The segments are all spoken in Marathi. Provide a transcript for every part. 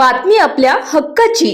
बातमी आपल्या हक्काची.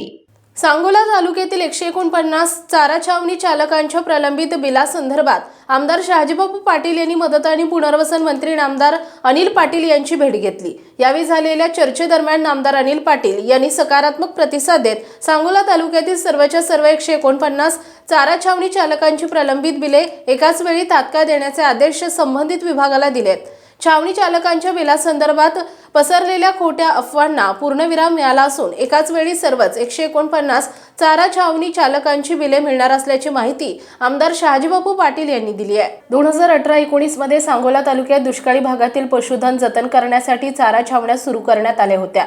सांगोला तालुक्यातील एकशे एकोणपन्नास चारा छावणी चालकांच्या प्रलंबित बिलासंदर्भात आमदार शहाजीबाबू पाटील यांनी मदत आणि पुनर्वसन मंत्री नामदार अनिल पाटील यांची भेट घेतली. यावेळी झालेल्या चर्चेदरम्यान नामदार अनिल पाटील यांनी सकारात्मक प्रतिसाद देत सांगोला तालुक्यातील सर्वच्या सर्व एकशे एकोणपन्नास चारा छावणी चालकांची प्रलंबित बिले एकाच वेळी तात्काळ देण्याचे आदेश संबंधित विभागाला दिलेत. छावणी चालकांच्या बिलासंदर्भात पसरलेल्या खोट्या अफवांना पूर्णविराम मिळाला असून एकाच वेळी सर्वच एकशे एकोणपन्नास चारा छावणी चालकांची बिले मिळणार असल्याची माहिती आमदार शहाजीबापू पाटील यांनी दिली आहे. दोन हजार अठरा एकोणीसमध्ये सांगोला तालुक्यात दुष्काळी भागातील पशुधन जतन करण्यासाठी चारा छावण्या सुरू करण्यात आल्या होत्या.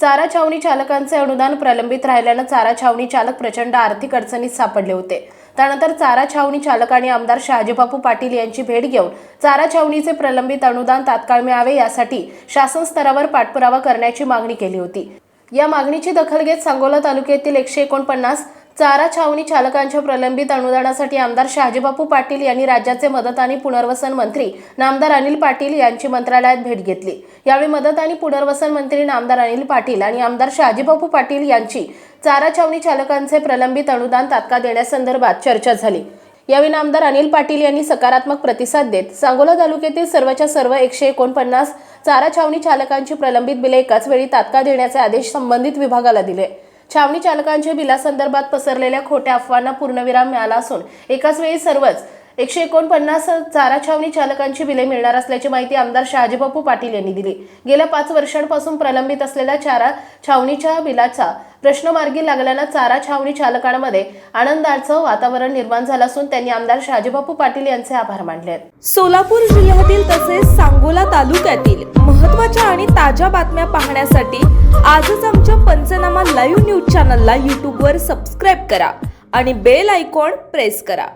चारा छावणी चालकांचे अनुदान प्रलंबित राहिल्यानं चारा छावणी चालक प्रचंड आर्थिक अडचणीत सापडले होते. त्यानंतर चारा छावणी चालकांनी आमदार शहाजीबापू पाटील यांची भेट घेऊन चारा छावणीचे प्रलंबित अनुदान तात्काळ मिळावे यासाठी शासन स्तरावर पाठपुरावा करण्याची मागणी केली होती. या मागणीची दखल घेत सांगोला तालुक्यातील एकशे एकोणपन्नास चारा छावणी चालकांच्या प्रलंबित अनुदानासाठी आमदार शहाजीबापू पाटील यांनी राज्याचे मदत आणि पुनर्वसन मंत्री नामदार अनिल पाटील यांची मंत्रालयात भेट घेतली. यावेळी मदत आणि पुनर्वसन मंत्री नामदार अनिल पाटील आणि आमदार शहाजीबापू पाटील यांची चारा छावणी चालकांचे प्रलंबित अनुदान तात्काळ देण्यासंदर्भात चर्चा झाली. यावेळी आमदार अनिल पाटील यांनी सकारात्मक प्रतिसाद देत सांगोला तालुक्यातील सर्वच्या सर्व एकशे एकोणपन्नास चारा छावणी चालकांची प्रलंबित बिले एकाच वेळी तात्काळ देण्याचे आदेश संबंधित विभागाला दिले. छावणी चालकांच्या बिलासंदर्भात पसरलेल्या खोट्या अफवांना पूर्णविराम मिळाला असून एकाच वेळी सर्वच एकशे एकोणपन्नास चारा छावणी चालकांची बिले मिळणार असल्याची माहिती आमदार शहाजीबापू पाटील यांनी दिली. गेल्या पाच वर्षांपासून प्रलंबित असलेल्या चारा छावणीच्या बिलाचा प्रश्नमार्गी लागल्यानं चारा छावणी चालकांमध्ये आनंदाचं वातावरण निर्माण झालं असून त्यांनी आमदार शाजीबापू पाटील यांचे आभार मानले आहेत सोलापूर जिल्ह्यातील तसेच सांगोला तालुक्यातील महत्त्वाच्या आणि ताज्या बातम्या पाहण्यासाठी आजच आमच्या पंचनामा लाईव्ह न्यूज चॅनलला यूट्यूबवर सबस्क्राईब करा आणि बेल आयकॉन प्रेस करा.